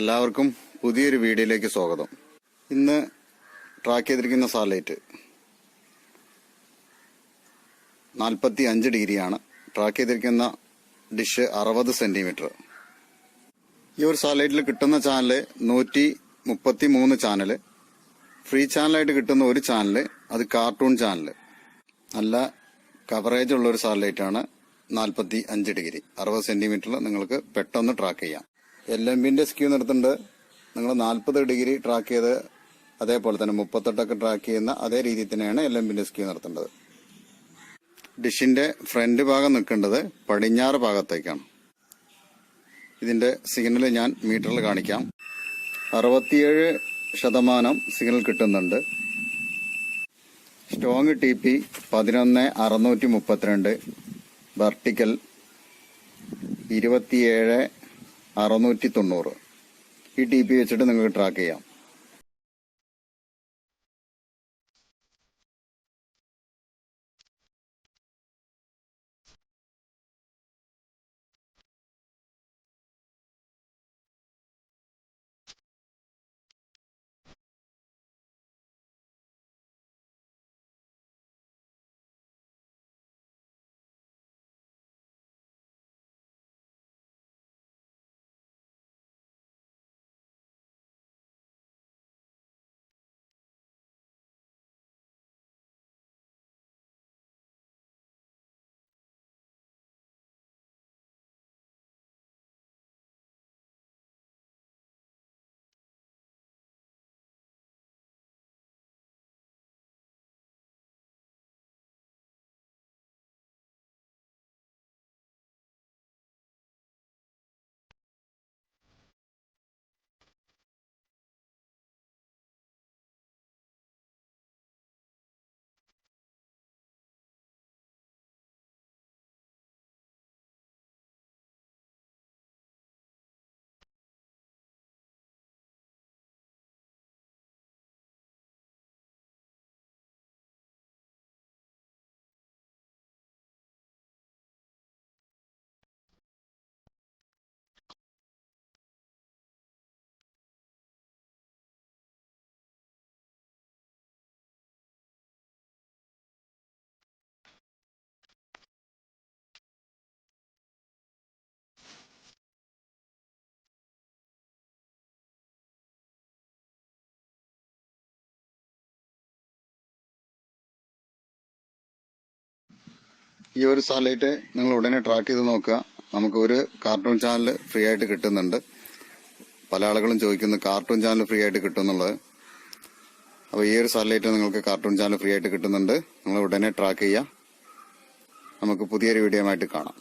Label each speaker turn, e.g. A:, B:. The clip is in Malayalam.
A: എല്ലാവർക്കും പുതിയൊരു വീഡിയോയിലേക്ക് സ്വാഗതം. ഇന്ന് ട്രാക്ക് ചെയ്തിരിക്കുന്ന സാറ്റലൈറ്റ് നാൽപ്പത്തി അഞ്ച് ഡിഗ്രിയാണ്. ട്രാക്ക് ചെയ്തിരിക്കുന്ന ഡിഷ് അറുപത് സെന്റിമീറ്റർ ഈ ഒരു സാറ്റലൈറ്റിൽ കിട്ടുന്ന ചാനൽ നൂറ്റി മുപ്പത്തി മൂന്ന് ചാനൽ ഫ്രീ ചാനലായിട്ട് കിട്ടുന്ന ഒരു ചാനൽ അത് കാർട്ടൂൺ ചാനൽ നല്ല കവറേജ് ഉള്ള ഒരു സാറ്റലൈറ്റ് ആണ് നാൽപ്പത്തി അഞ്ച് ഡിഗ്രി. അറുപത് സെന്റിമീറ്ററിൽ നിങ്ങൾക്ക് പെട്ടെന്ന് ട്രാക്ക് ചെയ്യാം. എൽ എം ബിന്റെ സ്ക്യൂ നിർത്തുന്നുണ്ട് നിങ്ങൾ നാൽപ്പത് ഡിഗ്രി ട്രാക്ക് ചെയ്ത് അതേപോലെ തന്നെ മുപ്പത്തെട്ടൊക്കെ ട്രാക്ക് ചെയ്യുന്ന അതേ രീതിയിൽ തന്നെയാണ് എൽ എം ബിന്റെ സ്ക്യൂ നിർത്തേണ്ടത് ഡിഷിന്റെ ഫ്രണ്ട് ഭാഗം നിൽക്കേണ്ടത് പടിഞ്ഞാറ് ഭാഗത്തേക്കാണ്. ഇതിന്റെ സിഗ്നൽ ഞാൻ മീറ്ററിൽ കാണിക്കാം. അറുപത്തിയേഴ് ശതമാനം സിഗ്നൽ കിട്ടുന്നുണ്ട്. സ്ട്രോങ് ടി പി പതിനൊന്ന് അറുന്നൂറ്റി മുപ്പത്തിരണ്ട് വെർട്ടിക്കൽ ഇരുപത്തിയേഴ് അറുന്നൂറ്റി തൊണ്ണൂറ്. ഈ ടി പി വെച്ചിട്ട് നിങ്ങൾക്ക് ട്രാക്ക് ചെയ്യാം. ഈ ഒരു സാറ്റലൈറ്റ് നിങ്ങൾ ഉടനെ ട്രാക്ക് ചെയ്ത് നോക്കുക. നമുക്ക് ഒരു കാർട്ടൂൺ ചാനൽ ഫ്രീ ആയിട്ട് കിട്ടുന്നുണ്ട്. പല ആളുകളും ചോദിക്കുന്നു കാർട്ടൂൺ ചാനൽ ഫ്രീ ആയിട്ട് കിട്ടുന്നുള്ളത് അപ്പോൾ ഈ ഒരു സാറ്റലൈറ്റ് നിങ്ങൾക്ക് കാർട്ടൂൺ ചാനൽ ഫ്രീ ആയിട്ട് കിട്ടുന്നുണ്ട്. നിങ്ങൾ ഉടനെ ട്രാക്ക് ചെയ്യുക. നമുക്ക് പുതിയൊരു വീഡിയോ ആയിട്ട് കാണാം.